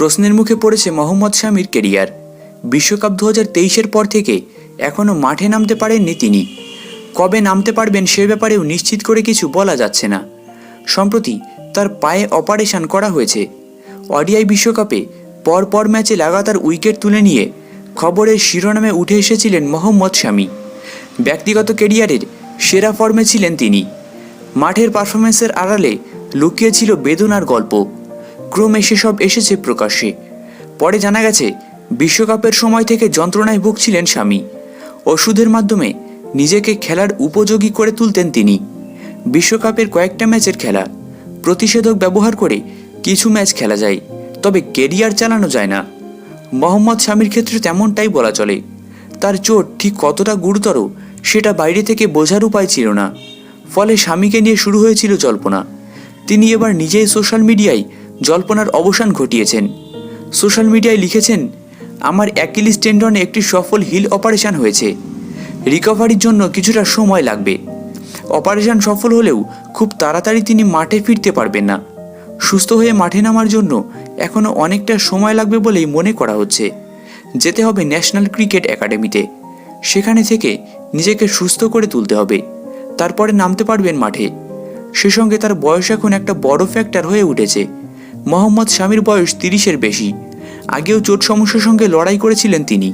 প্রশ্নের মুখে পড়েছে মোহাম্মদ শামির কেরিয়ার। বিশ্বকাপ দু হাজার তেইশের পর থেকে এখনও মাঠে নামতে পারেননি তিনি। কবে নামতে পারবেন সে ব্যাপারেও নিশ্চিত করে কিছু বলা যাচ্ছে না। সম্প্রতি তার পায়ে অপারেশন করা হয়েছে। অডিআই বিশ্বকাপে পরপর ম্যাচে লাগাতার উইকেট তুলে নিয়ে খবরের শিরোনামে উঠে এসেছিলেন মোহাম্মদ শামি। ব্যক্তিগত কেরিয়ারের সেরা ফর্মে ছিলেন তিনি। মাঠের পারফরমেন্সের আড়ালে লুকিয়ে ছিল বেদনার গল্প। ক্রমে সেসব এসেছে প্রকাশ্যে। পরে জানা গেছে, বিশ্বকাপের সময় থেকে যন্ত্রণায় ভুগছিলেন স্বামী। ওষুধের মাধ্যমে নিজেকে খেলার উপযোগী করে তুলতেন তিনি। বিশ্বকাপের কয়েকটা ম্যাচের খেলা, প্রতিষেধক ব্যবহার করে কিছু ম্যাচ খেলা যায়, তবে কেরিয়ার চালানো যায় না। মোহাম্মদ স্বামীর ক্ষেত্রে তেমনটাই বলা চলে। তার চোট ঠিক কতটা গুরুতর, সেটা বাইরে থেকে বোঝার উপায় ছিল না। ফলে স্বামীকে নিয়ে শুরু হয়েছিল জল্পনা। তিনি এবার নিজেই সোশ্যাল মিডিয়ায় জল্পনার অবসান ঘটিয়েছেন। সোশ্যাল মিডিয়ায় লিখেছেন, আমার অ্যাকিলিস টেন্ডনে একটি সফল হিল অপারেশন হয়েছে। রিকভারির জন্য কিছুটা সময় লাগবে। অপারেশন সফল হলেও খুব তাড়াতাড়ি তিনি মাঠে ফিরতে পারবেন না। সুস্থ হয়ে মাঠে নামার জন্য এখনও অনেকটা সময় লাগবে বলেই মনে করা হচ্ছে। যেতে হবে ন্যাশনাল ক্রিকেট একাডেমিতে। সেখানে থেকে নিজেকে সুস্থ করে তুলতে হবে। তারপরে নামতে পারবেন মাঠে। সে সঙ্গে তার বয়স এখন একটা বড় ফ্যাক্টর হয়ে উঠেছে। মোহাম্মদ স্বামীর বয়স তিরিশের বেশি। আগেও চোট সমস্যার সঙ্গে লড়াই করেছিলেন তিনি।